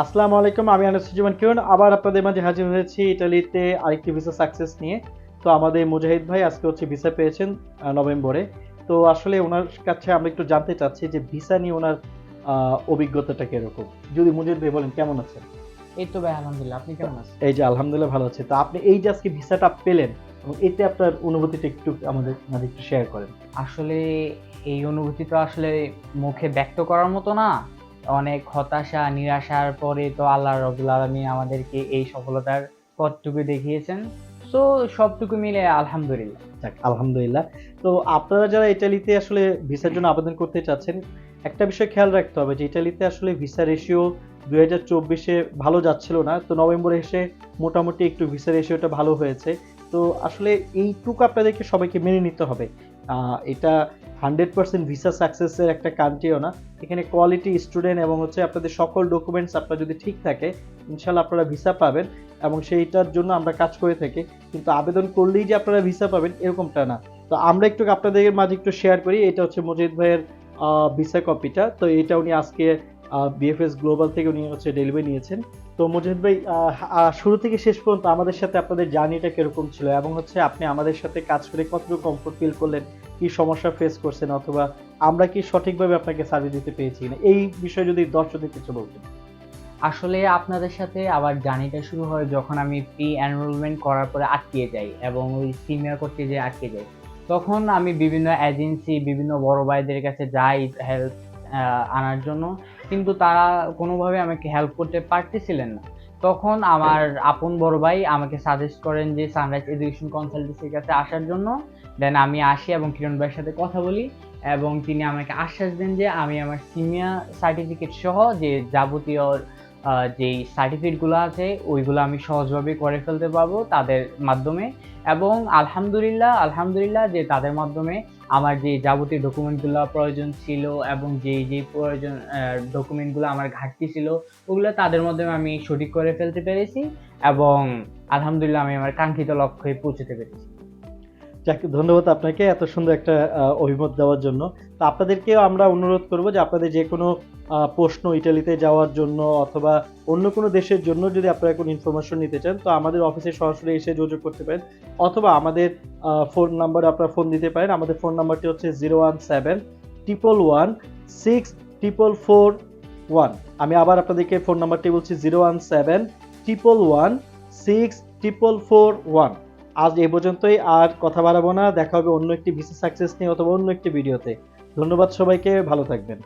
আসসালামু আলাইকুম আমি আনাসুজ্জামান কিরণ। আবার আপনাদের মাঝে হাজির হয়েছি ইটালিতে আরেকটি ভিসা সাকসেস নিয়ে। তো আমাদের মুজাহিদ ভাই আজকে হচ্ছে ভিসা পেয়েছেন নভেম্বরে। তো আসলে ওনার কাছে আমরা একটু জানতে চাচ্ছি যে ভিসা নিয়ে ওনার অভিজ্ঞতাটা কীরকম? যদি মুজাহিদ ভাই বলেন কেমন আছেন? এই তো ভাই আলহামদুলিল্লাহ। আপনি কেমন আছেন? এই যে আলহামদুলিল্লাহ ভালো আছে। তো আপনি এই যে আজকে ভিসাটা পেলেন এবং এতে আপনার অনুভূতিটা একটু আমাদের মাঝে একটু শেয়ার করেন। আসলে এই অনুভূতি তো আসলে মুখে ব্যক্ত করার মতো না। অনেক হতাশা, নিরাশার পরে তো আল্লাহ রবুল আলমী আমাদেরকে এই সফলতার পথটুকু দেখিয়েছেন। তো সবটুকু মিলে আলহামদুলিল্লাহ। আলহামদুলিল্লাহ। তো আপনারা যারা ইটালিতে আসলে ভিসার জন্য আবেদন করতে চাচ্ছেন, একটা বিষয় খেয়াল রাখতে হবে যে ইটালিতে আসলে ভিসা রেশিও দুই হাজার চব্বিশে ভালো যাচ্ছিল না। তো নভেম্বরে এসে মোটামুটি একটু ভিসা রেশিওটা ভালো হয়েছে। তো আসলে এইটুকু আপনাদেরকে সবাইকে মেনে নিতে হবে। এটা হান্ড্রেড পার্সেন্ট ভিসা সাকসেসের একটা কান্ট্রিও না। এখানে কোয়ালিটি স্টুডেন্ট এবং হচ্ছে আপনাদের সকল ডকুমেন্টস আপনার যদি ঠিক থাকে ইনশাল্লাহ আপনারা ভিসা পাবেন এবং সেইটার জন্য আমরা কাজ করে থাকি। কিন্তু আবেদন করলেই যে আপনারা ভিসা পাবেন এরকমটা না। তো আমরা একটু আপনাদের মাঝে একটু শেয়ার করি। এটা হচ্ছে মজিদ ভাইয়ের ভিসা কপিটা তো এটা উনি আজকে বিএফএস গ্লোবাল থেকে উনি হচ্ছে ডেলিভারি নিয়েছেন। তো মজিদ ভাই শুরু থেকে শেষ পর্যন্ত আমাদের সাথে আপনাদের জার্নিটা কীরকম ছিল এবং হচ্ছে আপনি আমাদের সাথে কাজ করে কতটুকু কমফোর্ট ফিল করলেন, কি সমস্যা ফেস করছেন অথবা আমরা কি সঠিকভাবে আপনাকে সার্ভিস দিতে পেরেছি কিনা? এই বিষয়ে যদি দর্শকদের কিছু বলতেন। আসলে আপনাদের সাথে আবার জার্নিটা শুরু হয় যখন আমি প্রি এনরোলমেন্ট করার পরে আটকে যাই এবং ওই সিনিয়র করতে যেয়ে আটকে যাই। তখন আমি বিভিন্ন এজেন্সি বিভিন্ন বড় ভাইদের কাছে যাই হেল্প আনার জন্য। কিন্তু তারা কোনোভাবে আমাকে হেল্প করতে পারতেছিলেন না। তখন আমার আপন বড় ভাই আমাকে সাজেস্ট করেন যে সানরাইজ এডুকেশন কনসালটেন্সির কাছে আসার জন্য। দেন আমি আসি এবং কিরণ ভাইয়ের সাথে কথা বলি এবং তিনি আমাকে আশ্বাস দেন যে, আমি আমার সিনিয়র সার্টিফিকেট সহ যে যাবতীয় যেই সার্টিফিকেটগুলো আছে, ওইগুলো আমি সহজভাবে করে ফেলতে পারব তাদের মাধ্যমে। এবং আলহামদুলিল্লাহ আলহামদুলিল্লাহ যে তাদের মাধ্যমে আমার যে যাবতীয় ডকুমেন্টগুলো প্রয়োজন ছিল এবং যে যে প্রয়োজন ডকুমেন্টগুলো আমার ঘাটতি ছিল, ওগুলো তাদের মাধ্যমে আমি সঠিক করে ফেলতে পেরেছি এবং আলহামদুলিল্লাহ আমি আমার কাঙ্ক্ষিত লক্ষ্যে পৌঁছতে পেরেছি। যাক, ধন্যবাদ আপনাকে এত সুন্দর একটা অভিমত দেওয়ার জন্য। তো আপনাদেরকেও আমরা অনুরোধ করব যে আপনাদের যে কোনো প্রশ্ন ইটালিতে যাওয়ার জন্য অথবা অন্য কোনো দেশের জন্য যদি আপনারা কোনো ইনফরমেশন নিতে চান, তো আমাদের অফিসে সরাসরি এসে যোগাযোগ করতে পারেন। অথবা আমাদের ফোন নাম্বার আপনারা ফোন দিতে পারেন। আমাদের ফোন নাম্বারটি হচ্ছে zero one seven triple one six triple four one আমি আবার আপনাদেরকে ফোন নাম্বারটি বলছি zero one seven triple one six triple four one আজ এই পর্যন্তই, আর কথা বাড়াবো না, দেখা হবে অন্য একটি ভিসা সাকসেস নিয়ে অথবা অন্য একটি ভিডিওতে। ধন্যবাদ সবাইকে, ভালো থাকবেন।